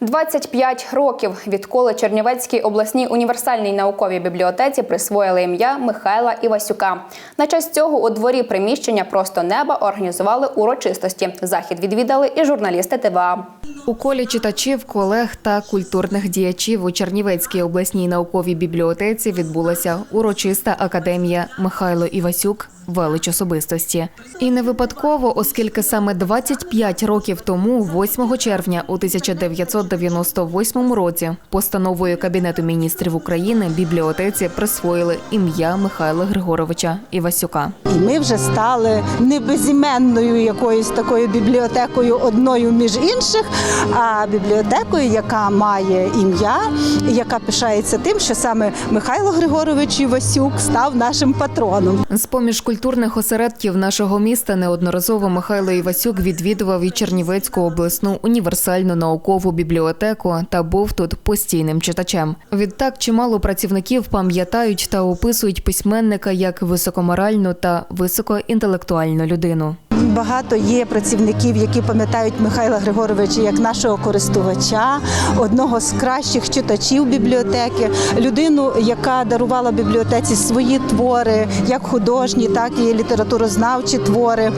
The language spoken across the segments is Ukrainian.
25 років відколи Чернівецькій обласній універсальній науковій бібліотеці присвоїли ім'я Михайла Івасюка. На честь цього у дворі приміщення просто неба організували урочистості. Захід відвідали і журналісти ТВА. У колі читачів, колег та культурних діячів у Чернівецькій обласній науковій бібліотеці відбулася урочиста академія Михайло Івасюк велич особистості. І не випадково, оскільки саме 25 років тому, 8 червня у 1998 році, постановою Кабінету міністрів України бібліотеці присвоїли ім'я Михайла Григоровича Івасюка. І ми вже стали не безіменною якоюсь такою бібліотекою одною між інших, а бібліотекою, яка має ім'я, яка пишається тим, що саме Михайло Григорович Івасюк став нашим патроном. З поміж культурних осередків нашого міста неодноразово Михайло Івасюк відвідував і Чернівецьку обласну універсальну наукову бібліотеку та був тут постійним читачем. Відтак чимало працівників пам'ятають та описують письменника як високоморальну та високоінтелектуальну людину. Багато є працівників, які пам'ятають Михайла Григоровича як нашого користувача, одного з кращих читачів бібліотеки, людину, яка дарувала бібліотеці свої твори, як художні, так і літературознавчі твори.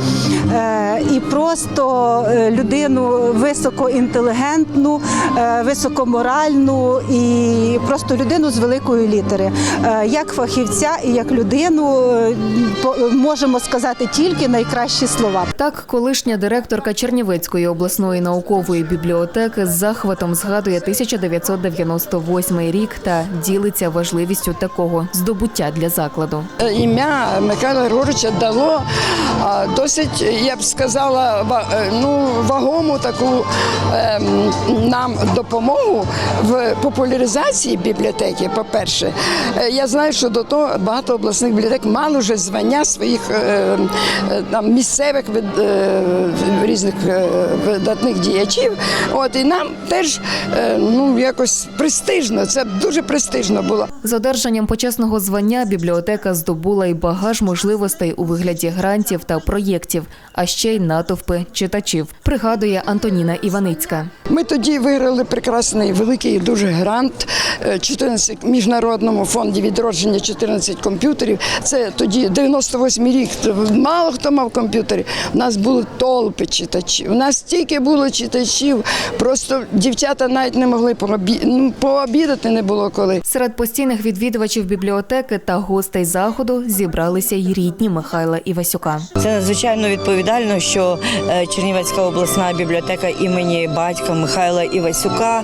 Е, І просто е, людину високоінтелігентну, е, високоморальну і просто людину з великої літери. Як фахівця і як людину можемо сказати тільки найкращі слова. Так, колишня директорка Чернівецької обласної наукової бібліотеки з захватом згадує 1998 рік та ділиться важливістю такого здобуття для закладу. Е, Ім'я Михайла Григоровича дало досить, я б сказала, е, ну, вагому таку ем, нам допомогу в популяризації бібліотеки. По-перше, Е, я знаю, що до того багато обласних бібліотек мали вже звання своїх е, е, там, місцевих різних е, видатних діячів. От і нам теж е, ну якось престижно. Це дуже престижно було. З одержанням почесного звання бібліотека здобула й багаж можливостей у вигляді грантів та проєктів, а ще й натовпи читачів. Пригадує Антоніна Іваницька. Ми тоді виграли прекрасний великий дуже грант е, 14 міжнародному фонді відродження 14 комп'ютерів. Це тоді 98 рік. Мало хто мав комп'ютери. У нас були толпи читачів. У нас стільки було читачів. Просто дівчата навіть не могли ну, пообідати не було коли. Серед постійних відвідувачів бібліотеки та гостей заходу зібралися й рідні Михайла Івасюка. Це надзвичайно відповідально, що е, Чернівецька обласна бібліотека імені батька Михайла Івасюка.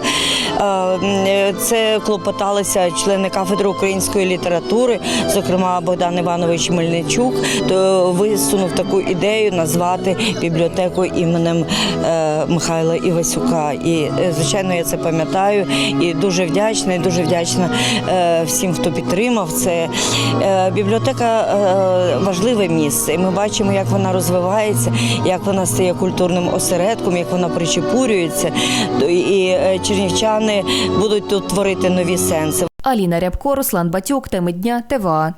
е, Це клопоталися члени кафедри української літератури, зокрема Богдан Іванович Мельничук, то висунув таку ідею назвати бібліотеку іменем е, Михайла Івасюка. І е, звичайно, я це пам'ятаю і дуже вдячна, і дуже вдячна е, всім, хто підтримав це. Бібліотека важливе місце. І ми бачимо, як вона розвивається, як вона стає культурним осередком, як вона причепурюється. І чернівчани будуть тут творити нові сенси. Аліна Рябко, Руслан Батюк, теми дня, ТВА.